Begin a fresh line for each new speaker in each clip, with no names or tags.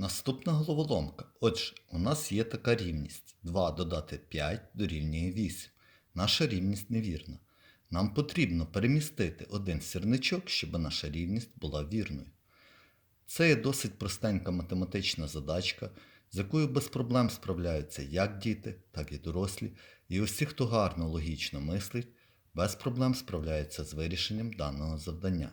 Наступна головоломка. Отже, у нас є така рівність. 2 додати 5 дорівнює 8. Наша рівність невірна. Нам потрібно перемістити один сірничок, щоб наша рівність була вірною. Це є досить простенька математична задачка, з якою без проблем справляються як діти, так і дорослі, і усі, хто гарно логічно мислить, без проблем справляються з вирішенням даного завдання.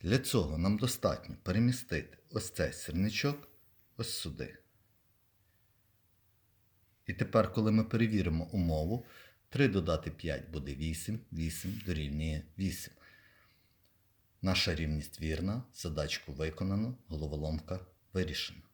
Для цього нам достатньо перемістити ось цей сірничок ось сюди. І тепер, коли ми перевіримо умову, 3 додати 5 буде 8, 8 дорівнює 8. Наша рівність вірна, задачку виконано, головоломка вирішена.